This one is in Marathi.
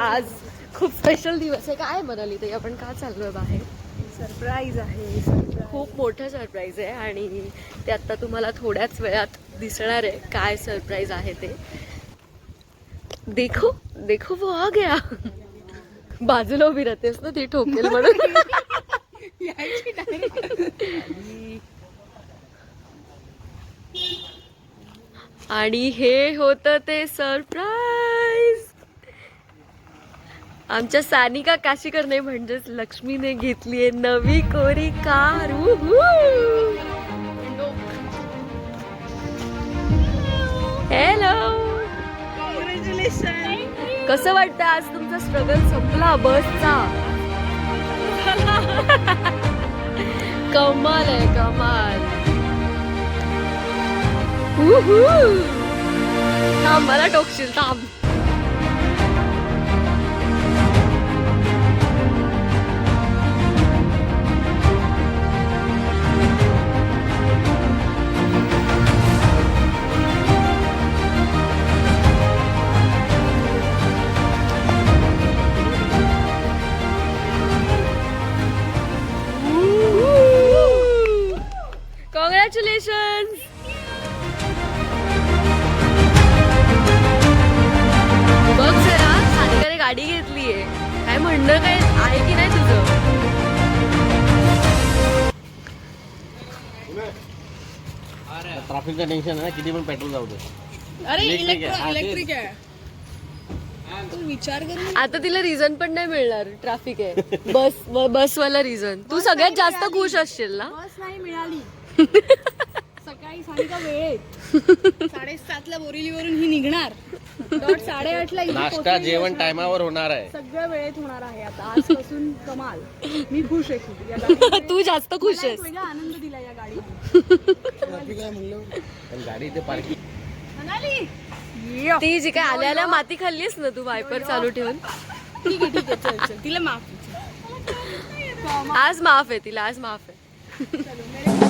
आज खूप स्पेशल दिवस आहे. काय म्हणाली ते आपण का चाललोय बाहेर? सरप्राईज आहे खूप मोठं सरप्राईज आहे आणि ते आता तुम्हाला थोड्याच वेळात दिसणार आहे काय सरप्राईज आहे ते. देखो देखो वो आ गया. बाजूला उभी राहतेस ना ती ठोकेल म्हणून. आणि हे होतं ते सरप्राईज आमच्या सानिका काशीकरने म्हणजेच लक्ष्मीने घेतलीये नवी कोरी कार. हॅलो कॉंग्रॅच्युलेशन कसं वाटतं आज तुमचा स्ट्रगल संपला बसचा? कमाल आहे कमाल. थांब मला टोकशील थांब. कॉंग्रॅच्युलेशन बघ जरा सानिकाने गाडी घेतलीये. काय म्हणणं काय? आहे की नाही तुझं? ट्रॅफिकचं टेन्शन आहे ना किती पण पेट्रोल जाऊ दे. अरे. हा. इलेक्ट्रिक आहे. तू विचार करून आता तिला रिझन पण नाही मिळणार ट्रॅफिक आहे. बस बसवाला रिझन तू सगळ्यात जास्त खुश असशील ना? बस नाही मिळाली. सकाळी सानिका वेळेत. साडेसातला बोरिवलीवरून ही निघणार. डॉट नाश्ता जेवण. टायमावर होणार आहे. सगळं वेळेत होणार आहे आता. आजपासून कमाल. मी खुश आहे खूप. या गाडीने तू जास्त खुश मला एक आहेस. वेगळा आनंद दिला या गाडीने पण गाडी इथे पार्किंग म्हणाली ती जी काय आल्या आल्या माती खाल्लीस ना तू वायपर चालू ठेवून? ठीक आहे ठीक आहे. चल चल. तिला माफ. आज माफ आहे तिला आज माफ आहे. चलो, मेरे